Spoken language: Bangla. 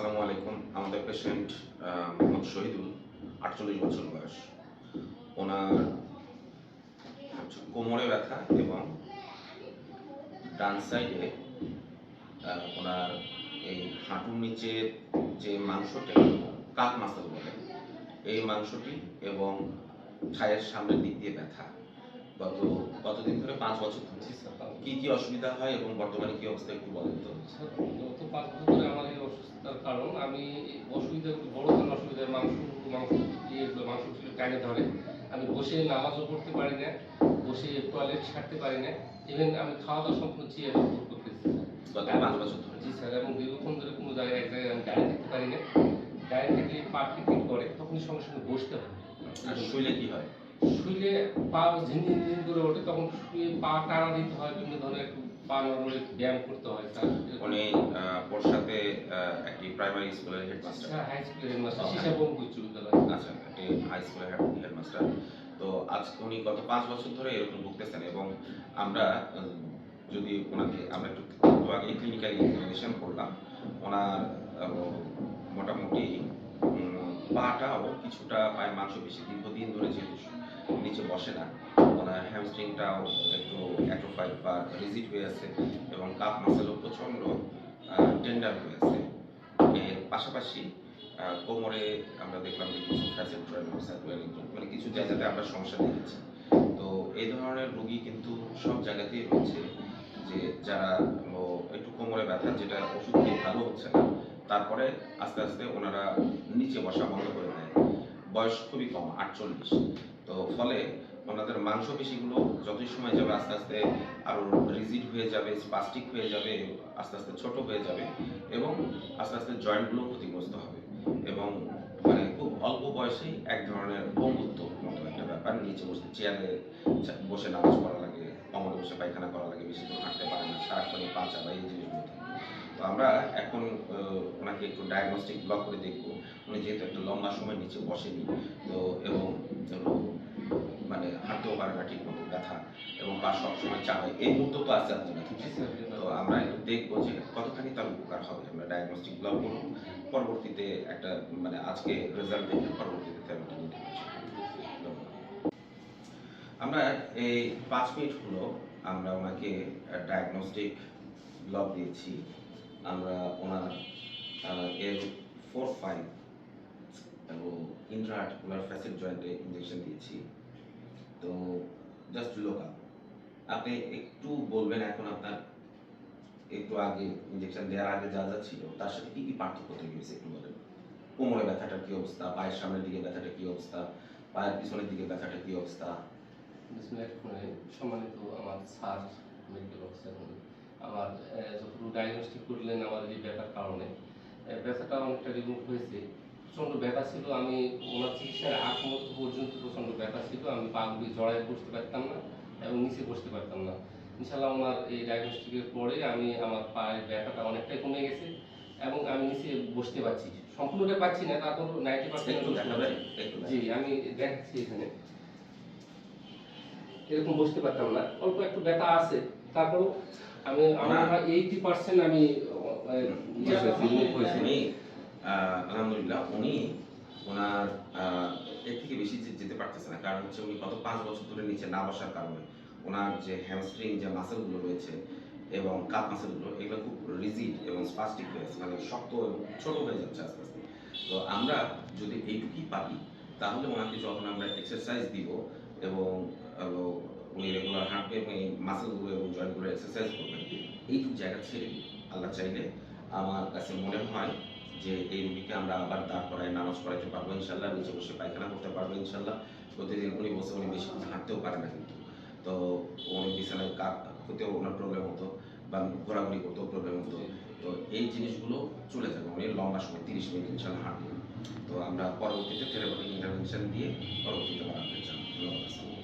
আসসালামু আলাইকুম। আমাদের পেশেন্ট মোহাম্মদ শহীদুল, আটচল্লিশ বছর বয়স। ওনার কোমরে ব্যথা এবং ডান সাইডে ওনার এই হাঁটুর নিচে যে মাংসটা কাপ মাসল বলে, এই মাংসটি এবং ছায়ের সামনের দিক দিয়ে ব্যথা। গত কতদিন ধরে? পাঁচ বছর কি কি অসুবিধা হয় এবং বর্তমানে কি অবস্থা একটু বলেন তো। গত পাঁচ বছর ধরে আমার এই অসুস্থতার কারণ আমি অসুবিধা একটু বড় ধরনের অসুবিধা মাংস মাংস মাংস টাইনে ধরে। আমি বসে নামাজও পড়তে পারি না বসে টয়লেট ছাড়তে পারি না। ইভেন আমি খাওয়া দাওয়া সম্পূর্ণ উপর করতেছি গত পাঁচ বছর ধরে। জি স্যার এবং দীর্ঘক্ষণ ধরে কোনো জায়গায় এক জায়গায় আমি দাঁড়িয়ে থাকতে পারি না। দাঁড়িয়ে থাকলে পা টিকিট করে তখনই সঙ্গে সঙ্গে বসতে হয়। আর শুইলে কি হয়? শুইলে পা ঝিনঝিন ঝিনঝিন করে ওঠে তখন শুয়ে পা টানা দিতে হয় বিভিন্ন ধরনের একটু পা নর্মালি ব্যায়াম করতে হয় স্যার উনি সাথে একটি প্রাইমারি স্কুলের হেডমাস্টার স্যার হাই স্কুলের হেডমাস্টার. শিশাবঙ্গ উচ্চ বিদ্যালয় আচ্ছা একটি হাই স্কুলের হেডমাস্টার তো আজ উনি গত পাঁচ বছর ধরে এরকম ভুগতেছেন এবং আমরা যদি ওনাকে আমরা একটু আগে ক্লিনিক্যাল এক্সামিনেশন করলাম ওনার মোটামুটি পাটাও কিছুটা পায়ের মাংস বেশি দীর্ঘদিন ধরে যেহেতু নিচে বসে না ওনার হ্যামস্ট্রিংটাও একটু অ্যাট্রোফাইড বা রিজিট হয়ে আছে এবং কাপ মাসেলও প্রচণ্ড টেন্ডার হয়ে আছে। এর পাশাপাশি কোমরে আমরা দেখলাম যে কিছু ফ্যাসেট মানে কিছু জায়গাতে আমরা সমস্যা দেখেছি। তো এই ধরনের রোগী কিন্তু সব জায়গাতেই রয়েছে যে যারা একটু কোমরে ব্যথা, যেটা ওষুধ খেয়ে ভালো হচ্ছে না তারপরে আস্তে আস্তে ওনারা নিচে বসা বন্ধ করে দেয়। বয়স খুবই কম, আটচল্লিশ। তো ফলে ওনাদের মাংসপেশিগুলো যতই সময় যাবে আস্তে আস্তে আরও রিজিড হয়ে যাবে, স্পাস্টিক হয়ে যাবে, আস্তে আস্তে ছোট হয়ে যাবে এবং আস্তে আস্তে জয়েন্টগুলো ক্ষতিগ্রস্ত হবে। এবং মানে খুব অল্প বয়সেই এক ধরনের বন্ধুত্ব মতো একটা ব্যাপার, নিচে বসে চেয়ারে বসে নামাজ পড়া লাগে, কমরে বসে পায়খানা করা লাগে, বেশি দূর হাঁটতে পারে না, সারাক্ষণই পা চাপা এই থাকে। তো আমরা এখন ওনাকে একটু ডায়াগনস্টিক ব্লক করে দেখব। উনি যেহেতু একটা লম্বা সময় নিচে বসেনি তো এবং মানে হাঁটতেও পারে না ঠিক মতো ব্যথা এবং পা সবসময় চাপায় এই মুহূর্তে তো আছে আপনার জি স্যার তো আমরা একটু দেখব যে কতখানি তার উপকার হবে। আমরা ডায়াগনস্টিক ব্লক করব পরবর্তীতে একটা মানে আজকে রেজাল্ট দেখে পরবর্তীতে থেরাপি নিতে আমরা এই পাঁচ মিনিট হলো আমরা ওনাকে ডায়াগনস্টিক ব্লক দিয়েছি। আমরা ওনার এর ফোর ফাইভ এবং ইন্ট্রাআর্টিকুলার ফ্যাসেট জয়েন্টে ইঞ্জেকশন দিয়েছি। তো জাস্ট লোক আপনি একটু বলবেন এখন আপনার একটু আগে ইঞ্জেকশন দেওয়ার আগে যা যা ছিল, তার সাথে কি কি পার্থক্য তৈরি হয়েছে একটু বলেন? কোমরে ব্যথাটার কি অবস্থা? পায়ের সামনের দিকে ব্যথাটা কি অবস্থা? পায়ের পিছনের দিকে ব্যথাটা কি অবস্থা। সম্মানিত আমার স্যার মেডিকেল যখন ডায়াগনস্টিক করলেন আমার এই ব্যথার কারণে। ব্যথাটা অনেকটা রিমুভ হয়েছে। প্রচণ্ড ব্যথা ছিল আমি ওনার চিকিৎসার আগ মুহূর্ত পর্যন্ত প্রচণ্ড ব্যথা ছিল। আমি পাগুলি জড়ায় বসতে পারতাম না এবং নিচে বসতে পারতাম না। ইনশাল্লাহ ওনার এই ডায়াগনস্টিকের পরে আমি আমার পায়ের ব্যথাটা অনেকটাই কমে গেছে এবং আমি নিচে বসতে পারছি। সম্পূর্ণটা পাচ্ছি না তারপর নাইনটি পার্সেন্ট জি আমি দেখাচ্ছি এখানে। এরকম বসতে পারতাম না। অল্প একটু ব্যথা আছে। তারপর আমি আমার এইটি পার্সেন্ট আমি আলহামদুলিল্লাহ উনি ওনার এর থেকে বেশি যেতে পারতেছে না। কারণ হচ্ছে উনি গত পাঁচ বছর ধরে নিচে না বসার কারণে ওনার যে হ্যামস্ট্রিং যে মাসেলগুলো রয়েছে এবং কাপ মাসেলগুলো এগুলো খুব রিজিড এবং স্পাস্টিক হয়েছে মানে শক্ত এবং ছোট হয়ে যাচ্ছে আস্তে আস্তে। তো আমরা যদি এইটুকুই পারি তাহলে ওনাকে যখন আমরা এক্সারসাইজ দিব এবং উনি রেগুলার হাঁটবে এবং এই মাসেলগুলো এবং জয়েন্টগুলো এক্সারসাইজ করবেন। এইটুকু জায়গা ছেড়ে আল্লাহ চাইলে আমার কাছে মনে হয় যে এই রুগীকে আমরা আবার দাঁড় করায় নামাজ পড়াইতে পারব ইনশাল্লাহ নিচে বসে পায়খানা করতে পারব ইনশাল্লাহ প্রতিদিন উনি বসে উনি বেশি কিছু হাঁটতেও পারে না কিন্তু। তো উনি বিছানায় কাপ হতেও ওনার প্রবলেম হতো বা ঘোরাঘুরি করতেও প্রবলেম হতো। তো এই জিনিসগুলো চলে যাবে। উনি লম্বা সময় তিরিশ মিনিট ইনশাল্লাহ হাঁটবেন। তো আমরা পরবর্তীতে থেরাপিউটিক ইন্টারভেনশন দিয়ে পরবর্তীতে বাড়াতে চান ধন্যবাদ।